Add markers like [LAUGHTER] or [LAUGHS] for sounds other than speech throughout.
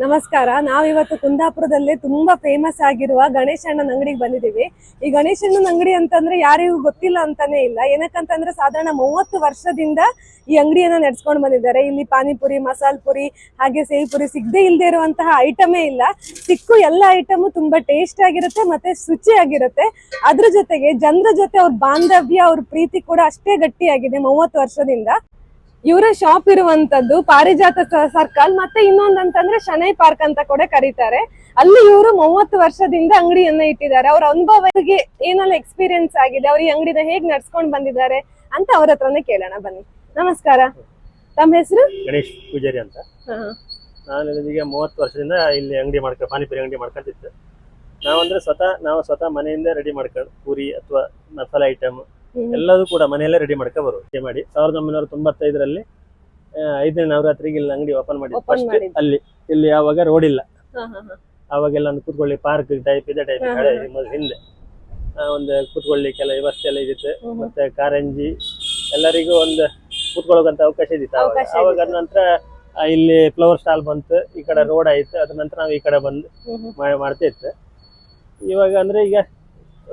ನಮಸ್ಕಾರ. ನಾವಿವತ್ತು ಕುಂದಾಪುರದಲ್ಲಿ ತುಂಬಾ ಫೇಮಸ್ ಆಗಿರುವ ಗಣೇಶ ಅಣ್ಣನ ಅಂಗಡಿಗೆ ಬಂದಿದ್ದೀವಿ. ಈ ಗಣೇಶ ಅಣ್ಣನ ಅಂಗಡಿ ಅಂತಂದ್ರೆ ಯಾರಿಗೂ ಗೊತ್ತಿಲ್ಲ ಅಂತಾನೆ ಇಲ್ಲ. ಏನಕ್ಕಂತಂದ್ರೆ ಸಾಧಾರಣ ಮೂವತ್ತು ವರ್ಷದಿಂದ ಈ ಅಂಗಡಿಯನ್ನ ನಡೆಸ್ಕೊಂಡು ಬಂದಿದ್ದಾರೆ. ಇಲ್ಲಿ ಪಾನಿಪುರಿ, ಮಸಾಲ್ ಪುರಿ, ಹಾಗೆ ಸೇವ್ ಪುರಿ ಸಿಗದೆ ಇಲ್ಲದೆ ಇರುವಂತಹ ಐಟಮೇ ಇಲ್ಲ. ಸಿಕ್ಕು ಎಲ್ಲ ಐಟಮು ತುಂಬಾ ಟೇಸ್ಟ್ ಆಗಿರುತ್ತೆ ಮತ್ತೆ ಶುಚಿಯಾಗಿರುತ್ತೆ ಅದ್ರ ಜೊತೆಗೆ ಜನರ ಜೊತೆ ಅವ್ರ ಬಾಂಧವ್ಯ, ಅವ್ರ ಪ್ರೀತಿ ಕೂಡ ಅಷ್ಟೇ ಗಟ್ಟಿಯಾಗಿದೆ ಮೂವತ್ತು ವರ್ಷದಿಂದ. ಇವರ ಶಾಪ್ ಇರುವಂತದ್ದು ಪಾರಿಜಾತ ಸರ್ಕಲ್ ಮತ್ತೆ ಇನ್ನೊಂದಂತಂದ್ರೆ ಶನೈ ಪಾರ್ಕ್ ಅಂತ ಕೂಡ ಕರೀತಾರೆ. ಅಲ್ಲಿ ಇವರು ಮೂವತ್ತು ವರ್ಷದಿಂದ ಅಂಗಡಿಯನ್ನ ಇಟ್ಟಿದ್ದಾರೆ. ಅವ್ರ ಅನುಭವಕ್ಕೆ ಏನೆಲ್ಲ ಎಕ್ಸ್ಪೀರಿಯನ್ಸ್ ಆಗಿದೆ ಅವ್ರ ಈ ಅಂಗಡಿನ ಹೇಗ್ ನಡ್ಸ್ಕೊಂಡ್ ಬಂದಿದ್ದಾರೆ ಅಂತ ಅವ್ರ ಹತ್ರನೇ ಕೇಳೋಣ ಬನ್ನಿ. ನಮಸ್ಕಾರ. ತಮ್ಮ ಹೆಸರು? ಗಣೇಶ್ ಪೂಜಾರಿ ಅಂತ. ನಾನು ಈಗ ಮೂವತ್ತು ವರ್ಷದಿಂದ ಇಲ್ಲಿ ಅಂಗಡಿ ಮಾಡ್ಕೊ ಪಾನಿಪುರಿ ಅಂಗಡಿ ಮಾಡ್ಕೊಂತಿದ್ದೆ. ನಾವಂದ್ರೆ ಸ್ವತಃ ನಾವು ಸ್ವತಃ ಮನೆಯಿಂದ ರೆಡಿ ಮಾಡ್ಕೊಂಡು ಪೂರಿ ಅಥವಾ ಮಸಾಲೆ ಐಟಮ್ ಎಲ್ಲದೂ ಕೂಡ ಮನೆಯಲ್ಲೇ ರೆಡಿ ಮಾಡ್ಕೊ ಬರು ಮಾಡಿ. ಸಾವಿರದ ಒಂಬೈನೂರ ತೊಂಬತ್ತೈದರಲ್ಲಿ ಐದನೇ ನವರಾತ್ರಿಗೆ ಇಲ್ಲಿ ಅಂಗಡಿ ಓಪನ್ ಮಾಡಿ Open ಫಸ್ಟ್ ಅಲ್ಲಿ ಇಲ್ಲಿ ಯಾವಾಗ ರೋಡ್ ಇಲ್ಲ. ಅವಾಗೆಲ್ಲ ಒಂದು ಕೂತ್ಕೊಳ್ಳಿ ಪಾರ್ಕ್ ಟೈಪ್ ಇದೆ ಟೈಪ್ ಹಿಂದೆ. ಒಂದು ಕೂತ್ಕೊಳ್ಳಿಕ್ಕೆಲ್ಲ ವ್ಯವಸ್ಥೆ ಎಲ್ಲ ಇದಿತ್ತು. ಮತ್ತೆ ಕಾರಂಜಿ ಎಲ್ಲರಿಗೂ ಒಂದು ಕೂತ್ಕೊಳ್ಳೋಕಂತ ಅವಕಾಶ ಇದ್ದಿತ್ತು ಅವಾಗ ಅದ ನಂತರ ಇಲ್ಲಿ ಫ್ಲವರ್ ಸ್ಟಾಲ್ ಬಂತು ಈ ಕಡೆ ರೋಡ್ ಆಯ್ತು ಅದ್ರ ನಂತರ ನಾವು ಈ ಕಡೆ ಬಂದು ಮಾಡ್ತಾ ಇತ್ತು ಇವಾಗ ಅಂದ್ರೆ ಈಗ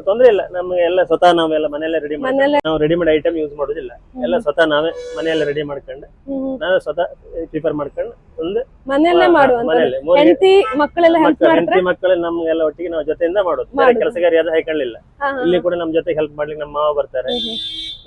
ತೊಂದ್ರೆ ಇಲ್ಲ. ನಮ್ಗೆ ಎಲ್ಲ ಸ್ವತಃ ನಾವೆಲ್ಲ ಮನೆಯಲ್ಲೇ ರೆಡಿ ಮಾಡಿ ಮನೆಯಲ್ಲೇ ನಾವು ರೆಡಿಮೇಡ್ ಐಟಮ್ ಯೂಸ್ ಮಾಡೋದಿಲ್ಲ. ಎಲ್ಲ ಸ್ವತಃ ನಾವೇ ಮನೆಯಲ್ಲೇ ರೆಡಿ ಮಾಡ್ಕೊಂಡು ನಾವೇ ಸ್ವತಃ ಪ್ರಿಪೇರ್ ಮಾಡ್ಕೊಂಡು ಒಂದು ಮನೆಯಲ್ಲೇ ಮಾಡುವಂತ ಮನೆಯಲ್ಲೇ. ಮೂರಿಗೆ ಹೆಂಡತಿ ಮಕ್ಕಳೆಲ್ಲ ಹೆಲ್ಪ್ ಮಕ್ಕಳು ಮಾಡ್ತಾರೆ? ಹೆಂಡತಿ ಮಕ್ಕಳು ನಮ್ಗೆಲ್ಲ ಒಟ್ಟಿಗೆ ನಾವು ಜೊತೆಯಿಂದ ಮಾಡೋದು. ಬೇರೆ ಮಾಡೋದು. ಕೆಲಸಗಾರ ಹಾಕೊಳ್ಳಿಲ್ಲ ಇಲ್ಲಿ ಕೂಡ ನಮ್ ಜೊತೆ ಹೆಲ್ಪ್ ಮಾಡ್ಲಿಕ್ಕೆ ನಮ್ಮ ಮಾವ ಬರ್ತಾರೆ.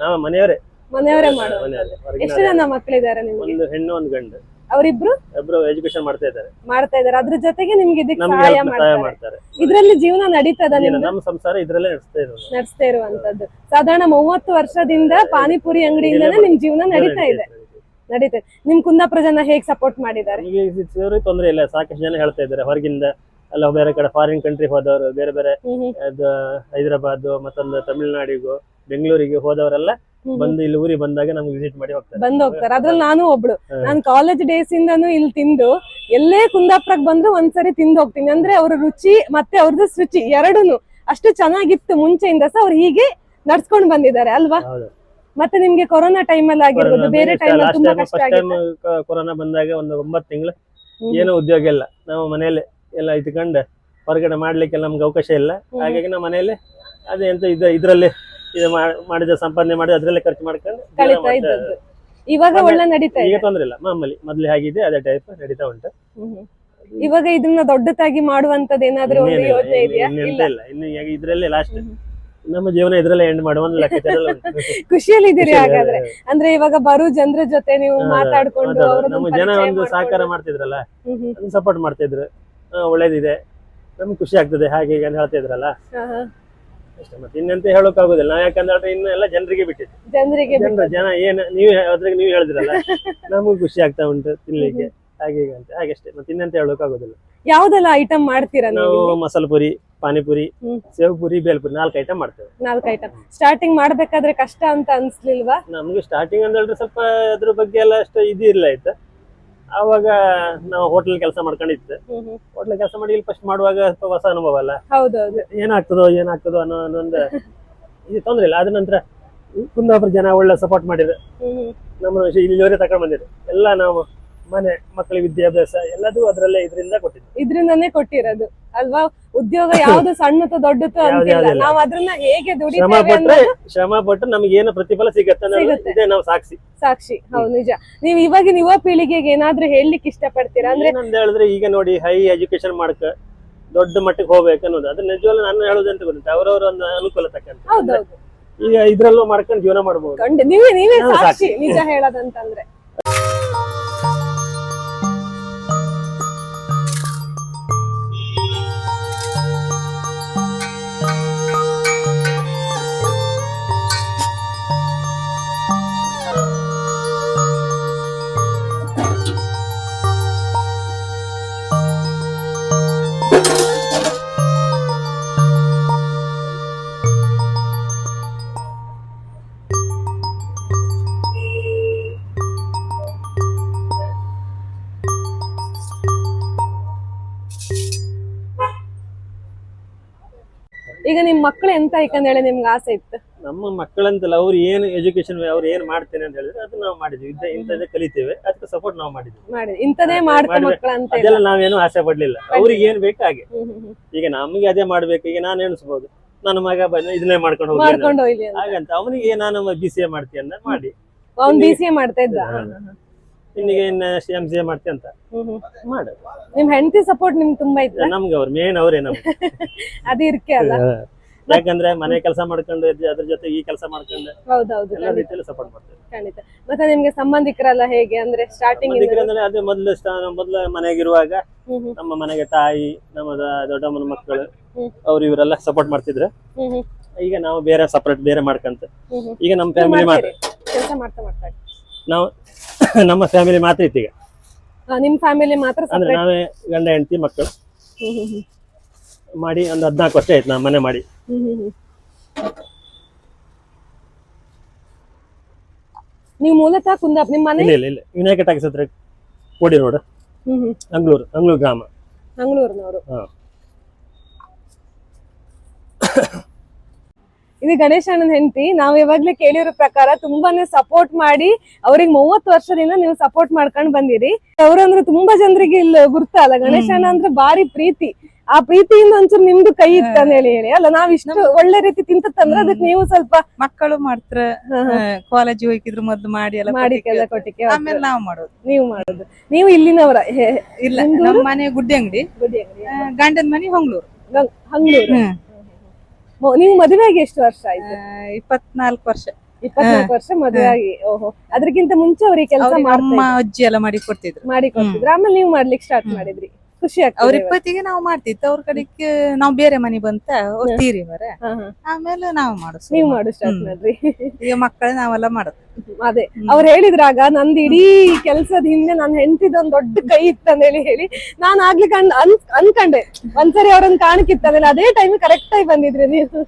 ನಾವು ಮನೆಯವರೇ. ಮನೆಯವರೇ ಹಾ, ಮನೆಯವರೇ. ಹೊರಗಿನ ಎಷ್ಟು ಜನ ಮಕ್ಕಳಿದ್ದಾರೆ ನಿಮ್ಗೆ? ಒಂದು ಹೆಣ್ಣು ಒಂದು ಗಂಡು. ಅವರಿಬ್ರು ಇಬ್ರು ಎಜುಕೇಶನ್ ಮಾಡ್ತಾ ಇದ್ದಾರೆ. ಮಾಡ್ತಾ ಇದ್ದಾರೆ. ಅದ್ರ ಜೊತೆಗೆ ನಿಮ್ಗೆ ಇದಕ್ಕೆ ನಮ್ಗೆ ಸಹಾಯ help ಸಹಾಯ ಮಾಡ್ತಾರೆ. ಮಾಡ್ತಾರೆ ಇದ್ರಲ್ಲಿ ಜೀವನ ನಡೀತದ ನಿಮ್ದು? ನಮ್ಮ ಸಂಸಾರ ಇದ್ರಲ್ಲೇ ನಡೆಸ್ತಾ ಇರೋದು. ನಡೆಸ್ತಾ ಇರುವಂತದ್ದು. ಸಾಧಾರಣ ಮೂವತ್ತು ವರ್ಷದಿಂದ ಪಾನಿಪುರಿ ಅಂಗಡಿಯಿಂದನೇ ನಿಮ್ ಜೀವನ ನಡೀತಾ ಇದೆ. ನಡೀತಾ ಇದೆ. ನಿಮ್ ಕುಂದಾಪುರ ಜನ ಹೇಗ್ ಸಪೋರ್ಟ್ ಮಾಡಿದ್ದಾರೆ? ಈಗ ಇದು ತೊಂದ್ರೆ ಇಲ್ಲ. ಸಾಕಷ್ಟು ಜನ ಹೇಳ್ತಾ ಇದ್ದಾರೆ. ಹೊರಗಿಂದ ಅಲ್ಲ ಬೇರೆ ಕಡೆ ಫಾರಿನ್ ಕಂಟ್ರಿ ಹೋದವರು ಬೇರೆ ಬೇರೆ ಅದು ಹೈದರಾಬಾದ್ ಮತ್ತೊಂದು ತಮಿಳುನಾಡಿಗೂ ಬೆಂಗಳೂರಿಗೆ ಹೋದವರೆಲ್ಲ ಬಂದು ಇಲ್ಲಿ ಊರಿಗೆ ಬಂದಾಗ ನಮ್ಗೆ ವಿಸಿಟ್ ಮಾಡಿ ಹೋಗ್ತಾರೆ. ಬಂದ್ ಹೋಗ್ತಾರೆ ಅದ್ರಲ್ಲಿ ನಾನು ಒಬ್ಳು. ನಾನ್ ಕಾಲೇಜ್ ಡೇಸ್ ಇಂದಾನು ಇಲ್ಲಿ ತಿಂದು ಎಲ್ಲೇ ಕುಂದಾಪುರಕ್ ಬಂದ್ರು ಒಂದ್ಸರಿ ತಿಂದು ಹೋಗ್ತೀನಿ. ಅಂದ್ರೆ ಅವ್ರ ರುಚಿ ಮತ್ತೆ ಅವ್ರದ್ದು ಶುಚಿ ಎರಡೂನು ಅಷ್ಟು ಚೆನ್ನಾಗಿತ್ತು ಮುಂಚೆಯಿಂದ ಸಹ ಅವ್ರು ಹೀಗೆ ನಡ್ಸ್ಕೊಂಡ್ ಬಂದಿದ್ದಾರೆ ಅಲ್ವಾ? ಮತ್ತೆ ನಿಮ್ಗೆ ಕೊರೋನಾ ಟೈಮ್ ಅಲ್ಲಿ ಆಗಿರ್ಬೋದು. ಬೇರೆ ಟೈಮ್ ಅಲ್ಲಿ ತುಂಬಾ ಕಷ್ಟ ಕೊರೋನಾ ಬಂದಾಗ ಒಂದು ಒಂಬತ್ತು ತಿಂಗಳು ಏನು ಉದ್ಯೋಗ ಇಲ್ಲ. ನಾವು ಮನೆಯಲ್ಲೇ ಎಲ್ಲ ಇಟ್ಕೊಂಡು ಹೊರಗಡೆ ಮಾಡ್ಲಿಕ್ಕೆ ನಮ್ಗೆ ಅವಕಾಶ ಇಲ್ಲ. ಹಾಗಾಗಿ ನಮ್ಮ ಮನೆಯಲ್ಲೇ ಅದೇ ಎಂತ ಇದು ಇದ್ರಲ್ಲಿ ಇದು ಮಾಡಿದ ಸಂಪಾದನೆ ಮಾಡಿ ಅದ್ರಲ್ಲೇ ಖರ್ಚು ಮಾಡ್ಕೊಂಡು ಕಳೀತಾ ಇದ್ದದ್ದು. ಇವಾಗ ಒಳ್ಳೆ ನಡೀತಾ ಈಗ ಇದೆ. ತೊಂದ್ರೆ ಇಲ್ಲ ಮಾಮೂಲಿ ಮೊದ್ಲು ಹೇಗಿದೆ ಅದೇ ಟೈಪ್ ನಡೀತಾ ಉಂಟು. ಹ್ಮ್. ಇವಾಗ ಇದನ್ನ ದೊಡ್ಡದಾಗಿ ಮಾಡುವಂತದ್ದು ಏನಾದ್ರೂ ಒಂದು ಇನ್ನೇನಿಲ್ಲ, ಇದೆಯಾ? ಇನ್ನು ಇಲ್ಲ. ಇಲ್ಲ ಇನ್ನು ಈಗ ಇದ್ರಲ್ಲೇ ಲಾಸ್ಟ್ ನಮ್ಮ ಜೀವನ ಇದ್ರಲ್ಲೇ ಎಂಡ್ ಮಾಡುವ ಒಂದು ಲೆಕ್ಕಾಚಾರ ಉಂಟು. [LAUGHS] ಖುಷಿ ಹಾಗಾದ್ರೆ. ಅಂದ್ರೆ ಇವಾಗ ಬರು ಜನರ ಜೊತೆ ನೀವು ಮಾತಾಡ್ಕೊಂಡು. ಅವ್ರನ್ನ ನಮ್ಮ ಜನ ಪರಿಚಯ ಒಂದು ಸಹಕಾರ ಮಾಡ್ತಿದ್ರಲ್ಲ ಹ್ಮ್ ಹ್ಮ್. ಸಪೋರ್ಟ್ ಮಾಡ್ತಿದ್ರು. ಹಾ, ಒಳ್ಳೇದಿದೆ. ನಮ್ಗೆ ಖುಷಿ ಆಗ್ತದೆ ಹಾಗೆ ಹೇಳ್ತಿದ್ರಲ್ಲ ಅಂತ ಹೇಳ್ತಾ ಇದ್ರಲ್ಲ ಹಾ, ಹಾ. ಅಷ್ಟೇ. ಮತ್ತೆ ಇನ್ನಂತ ಹೇಳೋಕ್ ಆಗುದಿಲ್ಲ ನಾವು ಯಾಕಂದ್ರೆ ಇನ್ನು ಎಲ್ಲ ಜನರಿಗೆ ಬಿಟ್ಟಿದ್ದು. ಜನರಿಗೆ ಜನರು ಜನ ಏನು ನೀವು ಅದ್ರಾಗ ನೀವು ಹೇಳಿದ್ರಲ್ಲ ನಮಗೂ ಖುಷಿ ಆಗ್ತಾ ಉಂಟು ತಿನ್ಲಿಕ್ಕೆ. ಹಾಗೆ ಹೀಗೆ ಅಂತ. ಹಾಗೆ ಅಷ್ಟೇ. ಮತ್ತೆ ಇನ್ನಂತ ಹೇಳಕ್ ಆಗುದಿಲ್ಲ ಯಾವ್ದೆಲ್ಲ ಐಟಮ್ ಮಾಡ್ತೀರಾ ನಾವು? ಮಸಾಲ ಪುರಿ ಪಾನಿಪುರಿ. ಸೇವ್ ಪುರಿ ಬೇಲ್ಪುರಿ ನಾಲ್ಕು ಐಟಮ್ ಮಾಡ್ತೇವೆ. ನಾಲ್ಕು ಐಟಮ್ ಸ್ಟಾರ್ಟಿಂಗ್ ಮಾಡ್ಬೇಕಾದ್ರೆ ಕಷ್ಟ ಅಂತ ಅನ್ಸ್ಲಿಲ್ವಾ? ನಮ್ಗೆ ಸ್ಟಾರ್ಟಿಂಗ್ ಅಂತ ಹೇಳಿದ್ರೆ ಸ್ವಲ್ಪ ಅದ್ರ ಬಗ್ಗೆ ಎಲ್ಲ ಅಷ್ಟು ಇದು ಇಲ್ಲ ಆಯ್ತು. ಆವಾಗ ನಾವು ಹೋಟೆಲ್ ಕೆಲಸ ಮಾಡ್ಕೊಂಡಿತ್ತು ಹೋಟೆಲ್ ಕೆಲಸ ಮಾಡಿ ಇಲ್ಲಿ ಫಸ್ಟ್ ಮಾಡುವಾಗ ಸ್ವಲ್ಪ ಹೊಸ ಅನುಭವ ಅಲ್ಲ. ಹೌದೌದು. ಏನಾಗ್ತದೋ ಏನಾಗ್ತದೋ ಅನ್ನೋ ಒಂದು ಇದು ತೊಂದ್ರೆ ಇಲ್ಲ. ಅದ ನಂತರ ಕುಂದಾಪುರ ಜನ ಒಳ್ಳೆ ಸಪೋರ್ಟ್ ಮಾಡಿದ್ರು. ನಮ್ಮ ಇಲ್ಲಿವರೆ ತಕೊಂಡ್ ಬಂದಿದ್ರು. ಎಲ್ಲ ನಾವು ಮನೆ ಮಕ್ಕಳ ವಿದ್ಯಾಭ್ಯಾಸ ಎಲ್ಲದೂ ಅದರಲ್ಲೇ ಇದರಿಂದ ಕೊಟ್ಟಿದ್ದು. ಇದ್ರಿಂದಾನೇ ಕೊಟ್ಟಿರೋದು. ಅಲ್ವಾ? ಉದ್ಯೋಗ ಯಾವ್ದು ಸಣ್ಣದು ದೊಡ್ಡದು ಯಾವ್ದು ಅಂತಿಲ್ಲ. ಯಾವ್ದಿಲ್ಲ. ನಾವ್ ಅದನ್ನ ಹೇಗೆ ಶ್ರಮ ದುಡಿತೇವೆ ಪಟ್ರೆ ಅನ್ನೋದು ಶ್ರಮ ಪಟ್ಟು ನಮ್ಗೆ ಏನು ಪ್ರತಿಫಲ ಸಿಗತ್ತೆ ಅನ್ನೋದು ಸಿಗುತ್ತೆ. ಇದೇ ನಾವು ಸಾಕ್ಷಿ. ಸಾಕ್ಷಿ. ಹೌದು ನಿಜ. ನೀವ್ ಇವಾಗಿನ ಯುವ ಪೀಳಿಗೆಗೆ ಏನಾದ್ರೂ ಹೇಳಲಿಕ್ಕೆ ಇಷ್ಟಪಡ್ತೀರಾ? ಅಂದ್ರೆ ಏನಂತ ಹೇಳಿದ್ರೆ ಈಗ ನೋಡಿ ಹೈ ಎಜುಕೇಶನ್ ಮಾಡಕ ದೊಡ್ಡ ಮಟ್ಟಕ್ಕೆ ಹೋಗ್ಬೇಕು ಅನ್ನೋದು. ಅದ್ರ ನಿಜವಲ್ಲ ನಾನು ಹೇಳೋದು ಅಂತ ಗೊತ್ತಿಲ್ಲ ಅವ್ರವ್ರ ಒಂದು ಅನುಕೂಲ ತಕ್ಕಂತ. ಹೌದೌದು ಈಗ ಇದ್ರಲ್ಲೂ ಮಾಡ್ಕೊಂಡು ಜೀವನ ಮಾಡಬಹುದು ಖಂಡಿತ ನೀವೇ ನೀವೇ ನಾವು ಸಾಕ್ಷಿ. ಸಾಕ್ಷಿ. ನಿಜ ಹೇಳೋದಂತಂದ್ರೆ. ಈಗ ನಿಮ್ ಮಕ್ಳು ಎಂತ ಹೇಳಿ ನಿಮ್ಗೆ ಆಸೆ ಇತ್ತು? ನಮ್ಮ ಮಕ್ಕಳಂತಲ್ಲ ಅವ್ರು ಏನು ಎಜುಕೇಶನ್ ಅವ್ರು ಏನ್ ಮಾಡ್ತೇನೆ ಅಂತ ಹೇಳಿದ್ರೆ ಅದು ನಾವು ಮಾಡಿದ್ವಿ. ಇಂತ ಇಂಥದ್ದೇ ಕಲಿತೇವೆ. ಅದಕ್ಕೆ ಸಪೋರ್ಟ್ ನಾವು ಮಾಡಿದ್ವಿ. ಮಾಡಿ ಇಂಥದೇ ಮಾಡ್ತೇವೆ ಮಾಡ್ಬೇಕು. ಅಂತ. ಅದೆಲ್ಲ ನಾವೇನು ಆಸೆ ಪಡ್ಲಿಲ್ಲ. ಅವ್ರಿಗೆ ಏನ್ ಬೇಕು ಹಾಗೆ. ಈಗ ನಮ್ಗೆ ಅದೇ ಮಾಡ್ಬೇಕು. ಈಗ ನಾನು ಎಣಿಸ್ಬೋದು. ನನ್ನ ಮಗ ಬಂದ ಇದನ್ನೇ ಮಾಡ್ಕೊಂಡು ಹೋಗಿ ಮಾಡ್ಕೊಂಡು ಹೋಗ್ಲಿ ಅಂತ. ಹಾಗಂತ. ಅವನಿಗೆ ನಾನು ಬಿ ಸಿ ಎ ಮಾಡ್ತೀನಿ ಅಂತ ಮಾಡಿ. ಅವ್ನ್ ಬಿ ಸಿ ಎ ಮಾಡ್ತಾ ಇದ್ದ. ನಿನಗೆ ಇನ್ನ ಎಂ ಸಿ ಎ ಮಾಡ್ತೀಯ ಅಂತ. ಮಾಡು. ನಿಮ್ ಹೆಂಡತಿ ಸಪೋರ್ಟ್ ನಿಮ್ಗೆ ತುಂಬಾ ಇತ್ತು? ನಮ್ಗೆ ಅವ್ರು ಮೇನ್ ಅವರೇ ನಮ್ಗೆ. [LAUGHS] ಅದು ಇರ್ಕೆ ಅಲ್ಲ. ಯಾಕಂದ್ರೆ ಮನೆ ಕೆಲಸ ಮಾಡ್ಕೊಂಡು ಅದ್ರ ಜೊತೆ ಈ ಕೆಲಸ ಮಾಡ್ಕೊಂಡು ಹೌದೌದು ಎಲ್ಲ ರೀತಿಯಲ್ಲಿ ಸಪೋರ್ಟ್ ಮಾಡ್ತೇವೆ. ಖಂಡಿತ. ಮತ್ತೆ ನಿಮ್ಗೆ ಸಂಬಂಧಿಕರೆಲ್ಲ ಹೇಗೆ? ಅಂದ್ರೆ ಸ್ಟಾರ್ಟಿಂಗ್ ಅಂದ್ರೆ ಅದೇ ಮೊದಲು ಮೊದಲು ಮನೆಗಿರುವಾಗ ನಮ್ಮ ಮನೆಗೆ ತಾಯಿ ನಮ್ಮ ದೊಡ್ಡಮ್ಮನ ಮಕ್ಕಳು. ಅವ್ರು ಇವರೆಲ್ಲ ಸಪೋರ್ಟ್ ಮಾಡ್ತಿದ್ರು. ಈಗ ನಾವು ಬೇರೆ ಸಪರೇಟ್ ಬೇರೆ ಮಾಡ್ಕಂತ. ಈಗ ನಮ್ಮ ಫ್ಯಾಮಿಲಿ ಮಾತ್ರ. ಕೆಲಸ ಮಾಡ್ತಾ ಮಾಡ್ತಾ. ನಾವು [COUGHS] ನಮ್ಮ ಫ್ಯಾಮಿಲಿ ಮಾತ್ರ ಇತ್ತು ಈಗ ಆ, ನಿಮ್ ಫ್ಯಾಮಿಲಿ ಮಾತ್ರ ಅಂದ್ರೆ separate. ನಾವೇ ಗಂಡ ಹೆಂಡತಿ ಮಕ್ಕಳು ಹ್ಮ್, ಹ್ಮ್, ಹ್ಮ್. ಮಾಡಿ ಒಂದು ಹದಿನಾಲ್ಕು ವರ್ಷ ಆಯ್ತು ನಾವು ಮನೆ ಮಾಡಿ ಹ್ಮ್, ಹ್ಮ್, ಹ್ಮ್. ನೀವು ಮೂಲತಃ ಕುಂದಾಪ್ ನಿಮ್ಮ ಮನೆ ಇಲ್ಲ ಇಲ್ಲ ಇಲ್ಲ ವಿನಾಯಕ ಟಾಕಿಸ್ ಹತ್ರ ಕೋಡಿ ರೋಡ್ ಹ್ಮ್ ಹ್ಮ್ ಅಂಗ್ಳೂರು ಅಂಗ್ಳೂರು ಗ್ರಾಮ ಮಂಗಳೂರಿನವರು ಹಾ. ಇದು ಗಣೇಶ ಅಣ್ಣನ ಹೆಂಡತಿ. ನಾವ್ ಇವಾಗ್ಲೇ ಕೇಳಿರೋ ಪ್ರಕಾರ ತುಂಬಾನೇ ಸಪೋರ್ಟ್ ಮಾಡಿ ಅವ್ರಿಗೆ ಮೂವತ್ತು ವರ್ಷದಿಂದ ನೀವು ಸಪೋರ್ಟ್ ಮಾಡ್ಕೊಂಡ್ ಬಂದಿರಿ. ಅವ್ರಂದ್ರೆ ತುಂಬಾ ಜನರಿಗೆ ಇಲ್ಲಿ ಗುರ್ತಲ್ಲ ಗಣೇಶ ಅಣ್ಣ ಅಂದ್ರೆ ಬಾರಿ ಪ್ರೀತಿ. ಆ ಪ್ರೀತಿಯಿಂದ ಒಂಚೂರು ನಿಮ್ದು ಕೈ ಇತ್ತ ಹೇಳಿ ಹೇಳಿ. ಅಲ್ಲ ನಾವ್ ಇಷ್ಟು ಒಳ್ಳೆ ರೀತಿ ತಿಂತಂದ್ರೆ ಅದಕ್ಕೆ ನೀವು ಸ್ವಲ್ಪ ಮಕ್ಕಳು ಮಾಡ್ತಾರ ಕಾಲೇಜ್ ಹೋಗಿದ್ರು ಮೊದ್ಲು ಮಾಡಿ ಎಲ್ಲ ಮಾಡಿ ಕೊಟ್ಟಿಗೆ ಕೆಲ ಕೊಟ್ಟಿಗೆ ಆಮೇಲೆ ನಾವು ಮಾಡೋದು. ನೀವು ಮಾಡೋದು. ನೀವು ಇಲ್ಲಿನವರ? ಇಲ್ಲ ನಮ್ಮ ಮನೆ ಗುಡ್ಡೆ ಅಂಗಡಿ. ಗುಡ್ಡೆ ಅಂಗಡಿ. ಗಂಡನ ಮನೆ ಹೊಂಗ್ಳೂರು. ಹಂಗ್ಳೂರು. ನೀವು ಮದುವೆ ಆಗಿ ಎಷ್ಟು ವರ್ಷ ಆಯ್ತು? ಇಪ್ಪತ್ನಾಲ್ಕು ವರ್ಷ. ಇಪ್ಪತ್ನಾಲ್ಕು ವರ್ಷ ಮದುವೆ ಆಗಿ ಓಹೋ. ಅದ್ರಕ್ಕಿಂತ ಮುಂಚೆ ಅವ್ರಿಗೆ ಕೆಲಸ ಅಮ್ಮ ಅಜ್ಜಿ ಎಲ್ಲ ಮಾಡಿ ಕೊಡ್ತಿದ್ರು. ಮಾಡಿ ಕೊಡ್ತಿದ್ರು. ಆಮೇಲೆ ನೀವು ಮಾಡ್ಲಿಕ್ಕೆ ಸ್ಟಾರ್ಟ್ ಮಾಡಿದ್ರಿ. ಖುಷಿ ಅವ್ರ ಆಗ್ತದೆ ಇಪ್ಪತ್ತಿಗೆ ನಾವು ಮಾಡ್ತಿತ್ತು ಅವ್ರ ಕಡೆಗೆ ನಾವು ಬೇರೆ ಮನೆ ಬಂತ ಅವರ ಹಾ, ಹಾ. ಆಮೇಲೆ ನಾವು ಮಾಡೋದು ನೀವು ಮಾಡು ಸ್ಟಾರ್ಟ್ ಮಾಡ್ರಿ. ಈಗ ಮಕ್ಕಳು ನಾವೆಲ್ಲ ಮಾಡೋದು. ಅದೇ. ಅವ್ರು ಹೇಳಿದ್ರಾಗ ನಂದು ಇಡೀ ಕೆಲ್ಸದ ಹಿಂದೆ ನನ್ ಹೆಂಡತಿದ ಒಂದ್ ದೊಡ್ಡ ಕೈ ಇತ್ತಂದೇಳಿ ಹೇಳಿ ಹೇಳಿ ನಾನ್ ಆಗ್ಲಿ ಕಂಡ್ ಅನ್ ಅನ್ಕಂಡೆ. ಒಂದ್ಸರಿ ಅವ್ರನ್ನ ಕಾಣಕ್ಕಿತ್ತಂದ್ರೆ ಅದೇ ಟೈಮ್ ಕರೆಕ್ಟ್ ಆಗಿ ಬಂದಿದ್ರಿ ನೀವು.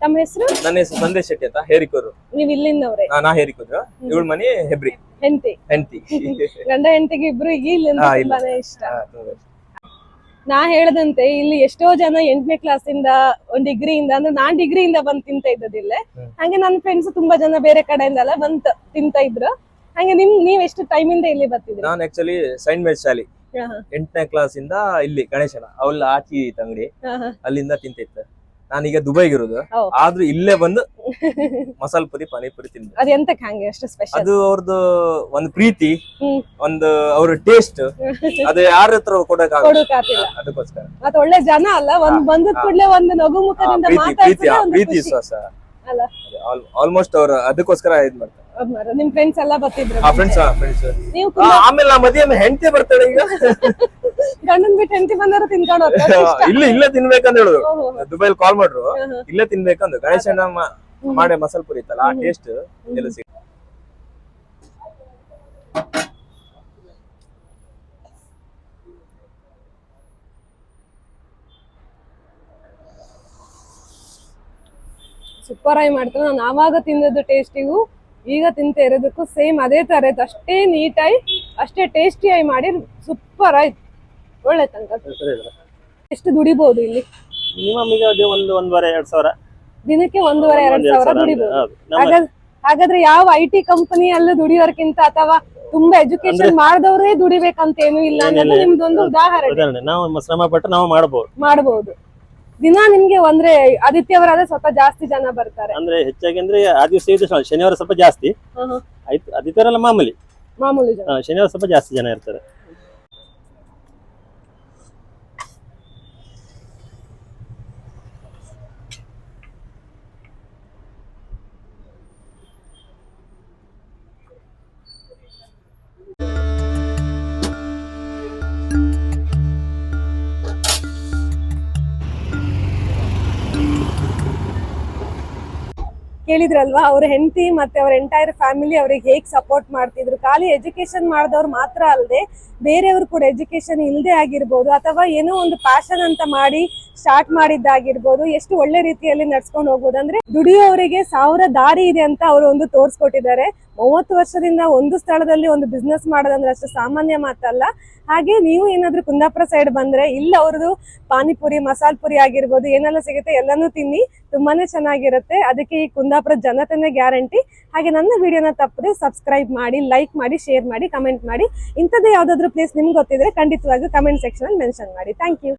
ತಮ್ಮ ಹೆಸರು? ನನ್ನ ಹೆಸರು ಸಂದೇಶ್ ಶೆಟ್ಟಿ ಅಂತ ಹೇರಿಕೋರು. ನೀವ್ ಇಲ್ಲಿಂದವ್ರೆ? ನಾ- ನಾ ಹೇರಿಕೋದ್ರು ಇವಳ ಮನೆ ಹೆಬ್ರಿ. ಹೆಂಡತಿ. ಹೆಂಡತಿ. ಗಂಡ ಹೆಂಡತಿಗೆ ಇಬ್ರು ಇಲ್ಲಿಂದ ಹಾ, ಇಲ್ಲ. ತುಂಬಾನೇ ಇಷ್ಟ. ನಾ ಹೇಳದಂತೆ ಇಲ್ಲಿ ಎಷ್ಟೋ ಜನ ಎಂಟನೇ ಕ್ಲಾಸಿಂದ ಒಂದ್ ಡಿಗ್ರಿ ಇಂದ ಅಂದ್ರೆ ನಾನ್ ಡಿಗ್ರಿ ಇಂದ ಬಂದ್ ತಿಂತ ಇದ್ದದಿಲ್ಲ. ಹಂಗೆ ನನ್ನ ಫ್ರೆಂಡ್ಸ್ ತುಂಬಾ ಜನ ಬೇರೆ ಕಡೆಯಿಂದ ಎಲ್ಲ ಬಂದ್ ತಿಂತ ಇದ್ರು. ಹಂಗೆ ನಿಮ್ ನೀವ್ ಎಷ್ಟು ಇಂದ ಇಲ್ಲಿ ಬರ್ತಿದ್ರಿ ನಾನು ಆಕ್ಚುಲಿ ಸೈಂಟ್ ಮೇಜ್ ಶಾಲಿ. ಎಂಟನೇ ಕ್ಲಾಸ್ ಇಂದ ಇಲ್ಲಿ ಗಣೇಶನ ಅವಳ ಆಚಿ ಹಾ. ಅಲ್ಲಿಂದ ತಿಂತಿತ್ತು ನಾನೀಗ ದುಬೈಗೆ ಇರೋದು ಆದ್ರೂ ಇಲ್ಲೇ ಬಂದು [LAUGHS] ಮಸಾಲ ಪುರಿ ಪಾನಿಪುರಿ ತಿಂದೆ. ಅದ್ ಹಂಗೆ ಅಷ್ಟು ಸ್ಪೆಷಲ್ ಅದು ಅವ್ರದ್ದು ಒಂದು ಪ್ರೀತಿ. ಒಂದು ಅವ್ರ ಟೇಸ್ಟ್ ಅದು ಯಾರ ಹತ್ರ ಕೊಡಕ್ ಅದಕ್ಕೋಸ್ಕರ. ಮತ್ತೆ ಒಳ್ಳೆ ಜನ ಅಲ್ಲ ಒಂದ್ ಬಂದ ಕೂಡಲೇ ಒಂದು ನಗು ಮುಖದಿಂದ ಪ್ರೀತಿ ಪ್ರೀತಿ. ವಿಶ್ವಾಸ? ಆಲ್ಮೋಸ್ಟ್ ಅವ್ರ ಅದಕ್ಕೋಸ್ಕರ ಇದ್ ಮಾಡ್ತಾರೆ. ನಿಮ್ ಫ್ರೆಂಡ್ಸ್ ಎಲ್ಲ ಬರ್ತಿದ್ರು. ಆ ಫ್ರೆಂಡ್ಸ್ ಫ್ರೆಂಡ್ಸ್ ನೀವು ಆಮೇಲೆ ನಾ ಮದುವೆ ಹೆಂಡತಿ ಬರ್ತಾಳೆ ಈಗ? ಗಂಡನ್ ಬಿಟ್ಟು ಹೆಂಡತಿ ಬಂದಾರ ತಿನ್ಕೊಂಡು ಹೋಗ್ತಾರೆ [LAUGHS] ಇಲ್ಲ ಇಲ್ಲೇ ತಿನ್ಬೇಕಂತ ಹೇಳಿದ್ರು ಓಹೋ. ದುಬೈಲ್ ಕಾಲ್ ಮಾಡ್ರು. ಇಲ್ಲೇ ತಿನ್ಬೇಕಂದು. ಗಣೇಶನ ಮ- ಮಾಡೇ ಮಸಾಲ ಪುರಿ ಇತ್ತಲ್ಲ ಆ ಟೇಸ್ಟ್ ಎಲ್ಲ ಸಿಗ ಸೂಪರ್ ಆಗಿ ಮಾಡ್ತಾರೆ. ನಾನು ಆವಾಗ ತಿಂದದ್ದು ಟೇಸ್ಟಿಗೂ ಈಗ ತಿಂತ ಇರೋದಕ್ಕೂ ಸೇಮ್ ಅದೇ ತರ ಇತ್ತು ಅಷ್ಟೇ ನೀಟಾಗಿ ಅಷ್ಟೇ ಟೇಸ್ಟಿ ಆಗಿ ಮಾಡಿ ಸೂಪರ್ ಆಯ್ತು. ಒಳ್ಳೆ ತನಕ ಅಲ್ಲ? ಎಷ್ಟು ದುಡಿಬಹುದು ಇಲ್ಲಿ? ಮಿನಿಮಮ್ ಈಗ ಅದೇ ಒಂದು ಒಂದೂವರೆ ಎರಡ್ ಸಾವಿರ. ದಿನಕ್ಕೆ ಒಂದೂವರೆ ಎರಡ್ ಸಾವಿರ ದುಡಿಬಹುದು ಹಾಗಾದ್ರೆ ಯಾವ ಐ ಟಿ ಕಂಪನಿಯಲ್ಲೂ ದುಡಿಯೋರ್ಕಿಂತ ಅಥವಾ ತುಂಬಾ ಎಜುಕೇಶನ್ ಮಾಡಿದವರೇ ದುಡಿಬೇಕಂತ ಏನು ಇಲ್ಲ ಅನ್ನೋದು. ನಿಮ್ದೊಂದು ಉದಾಹರಣೆ. ಉದಾಹರಣೆ. ನಾವು ಶ್ರಮ ಪಟ್ಟು ನಾವು ಮಾಡಬಹುದು ಮಾಡಬಹುದು ದಿನ ನಿಮ್ಗೆ ಅಂದ್ರೆ ಆದಿತ್ಯವರಾದ್ರೆ ಸ್ವಲ್ಪ ಜಾಸ್ತಿ ಜನ ಬರ್ತಾರೆ. ಅಂದ್ರೆ ಹೆಚ್ಚಾಗಿ ಅಂದ್ರೆ ಆ ದಿವಸ ಇದು ಶನಿವಾರ ಸ್ವಲ್ಪ ಜಾಸ್ತಿ. ಆಯ್ತು ಆದಿತ್ಯವಾರ ಮಾಮೂಲಿ. ಮಾಮೂಲಿ ಜನ. ಆ, ಶನಿವಾರ ಸ್ವಲ್ಪ ಜಾಸ್ತಿ ಜನ ಇರ್ತಾರೆ. ಕೇಳಿದ್ರಲ್ವಾ, ಅವ್ರ ಹೆಂಡತಿ ಮತ್ತೆ ಅವ್ರ ಎಂಟೈರ್ ಫ್ಯಾಮಿಲಿ ಅವ್ರಿಗೆ ಹೇಗ್ ಸಪೋರ್ಟ್ ಮಾಡ್ತಿದ್ರು? ಖಾಲಿ ಎಜುಕೇಶನ್ ಮಾಡಿದವ್ರು ಮಾತ್ರ ಅಲ್ಲದೆ ಬೇರೆಯವ್ರು ಕೂಡ ಎಜುಕೇಶನ್ ಇಲ್ಲದೆ ಆಗಿರ್ಬೋದು, ಅಥವಾ ಏನೋ ಒಂದು ಪ್ಯಾಷನ್ ಅಂತ ಮಾಡಿ ಸ್ಟಾರ್ಟ್ ಮಾಡಿದ್ದಾಗಿರ್ಬೋದು, ಎಷ್ಟು ಒಳ್ಳೆ ರೀತಿಯಲ್ಲಿ ನಡ್ಸ್ಕೊಂಡು ಹೋಗ್ಬೋದು. ಅಂದ್ರೆ ದುಡಿಯೋವರಿಗೆ ಸಾವಿರ ದಾರಿ ಇದೆ ಅಂತ ಅವರು ಒಂದು ತೋರಿಸ್ಕೊಟ್ಟಿದ್ದಾರೆ. ಮೂವತ್ತು ವರ್ಷದಿಂದ ಒಂದು ಸ್ಥಳದಲ್ಲಿ ಒಂದು ಬಿಸ್ನೆಸ್ ಮಾಡೋದಂದ್ರೆ ಅಷ್ಟು ಸಾಮಾನ್ಯ ಮಾತಲ್ಲ. ಹಾಗೆ ನೀವು ಏನಾದ್ರೂ ಕುಂದಾಪುರ ಸೈಡ್ ಬಂದ್ರೆ ಇಲ್ಲ ಅವ್ರದ್ದು ಪಾನಿಪುರಿ, ಮಸಾಲ ಪುರಿ ಆಗಿರ್ಬೋದು, ಏನೆಲ್ಲ ಸಿಗುತ್ತೆ ಎಲ್ಲನೂ ತಿನ್ನಿ, ತುಂಬಾನೇ ಚೆನ್ನಾಗಿರುತ್ತೆ. ಅದಕ್ಕೆ ಈ ಕುಂದಾಪುರ ಜನತೆನೇ ಗ್ಯಾರಂಟಿ. ಹಾಗೆ ನನ್ನ ವಿಡಿಯೋನ ತಪ್ಪದೆ ಸಬ್ಸ್ಕ್ರೈಬ್ ಮಾಡಿ ಲೈಕ್ ಮಾಡಿ ಶೇರ್ ಮಾಡಿ ಕಮೆಂಟ್ ಮಾಡಿ. ಇಂಥದ್ದೇ ಯಾವ್ದಾದ್ರು ಪ್ಲೇಸ್ ನಿಮ್ಗೆ ಗೊತ್ತಿದ್ರೆ ಖಂಡಿತವಾಗಿಯೂ ಕಮೆಂಟ್ ಸೆಕ್ಷನ್ ಅಲ್ಲಿ ಮೆನ್ಷನ್ ಮಾಡಿ. Thank you